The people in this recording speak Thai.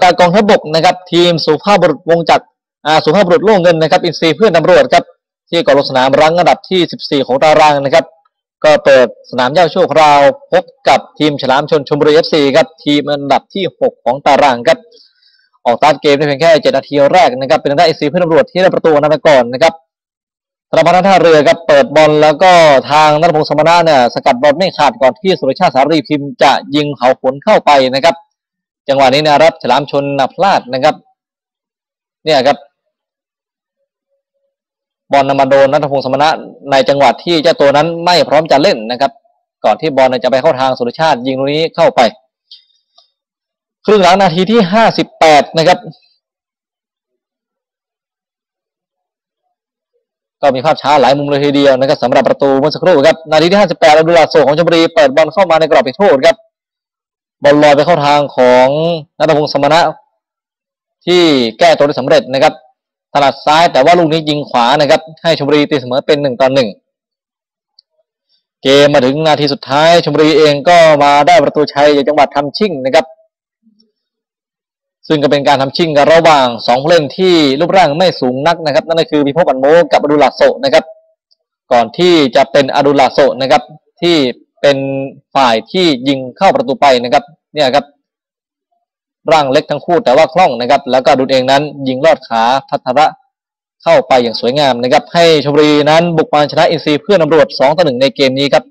การกองทัพบกนะครับ ทีมสุภาพบุรุษวงจักรสุภาพบุรุษโล่งเงินนะครับอินซีเพื่อนตำรวจครับที่ก่อลงสนามรั้งอันดับที่ 14 ของตารางนะครับ ก็เปิดสนามเย่าชั่วคราว พบกับทีมฉลามชนชมบุรีเอฟซีครับทีมอันดับที่ 6 ของตารางครับออกตามเกมได้เพียงแค่ 7 นาทีแรกนะครับ เป็นทางด้านอินซีเพื่อนตำรวจที่ได้ประตูนำไปก่อนนะครับธนพัฒน์ท่าเรือครับเปิดบอลแล้วก็ทางนัทพงศ์สมณะเนี่ยสกัดบอลไม่ขาดก่อนที่สุรชาติสารีพิมพ์จะยิงเขาผลเข้าไปนะครับ จังหวะนี้นะครับฉลามชนนับพลาดนะครับ เนี่ยครับบอลนำมาโดนนัทพงศ์สมณะในจังหวะที่เจ้าตัวนั้นไม่พร้อมจะเล่นนะครับ ก่อนที่บอลจะไปเข้าทางสุรชาติยิงตรงนี้เข้าไป ครึ่งหลังนาทีที่ห้าสิบแปดนะครับ ก็มีภาพช้าหลายมุมเลยทีเดียวนะครับสำหรับประตูเมื่อสักครู่ครับนาทีที่58อับดุลลาโซของชมบุรีเปิดบอลเข้ามาในกรอบเขตโทษครับ บอลลอยไปเข้าทางของนัทพงศ์สมณะ ที่แก้ตัวได้สำเร็จนะครับถนัดซ้ายแต่ว่าลูกนี้ยิงขวานะครับ ให้ชมบุรีตีเสมอเป็นหนึ่งต่อหนึ่งเกมมาถึงนาทีสุดท้ายชมบุรีเองก็มาได้ประตูชัยจากจังหวัดทำชิ่งนะครับ ซึ่งก็เป็นการทำชิ่งกันระหว่างสองผู้เล่นที่รูปร่างไม่สูงนักนะครับ นั่นก็คือพิภพอันโมกับอดุลาโซนะครับ ก่อนที่จะเป็นอดุลาโซนะครับ ที่เป็นฝ่ายที่ยิงเข้าประตูไปนะครับ เนี่ยครับร่างเล็กทั้งคู่แต่ว่าคล่องนะครับ แล้วก็ดุดเองนั้นยิงลอดขาพัทระเข้าไปอย่างสวยงามนะครับ ให้ชมบุรีนั้นบุกมาชนะอินซีเพื่อนตำรวจสองต่อหนึ่งในเกมนี้ครับ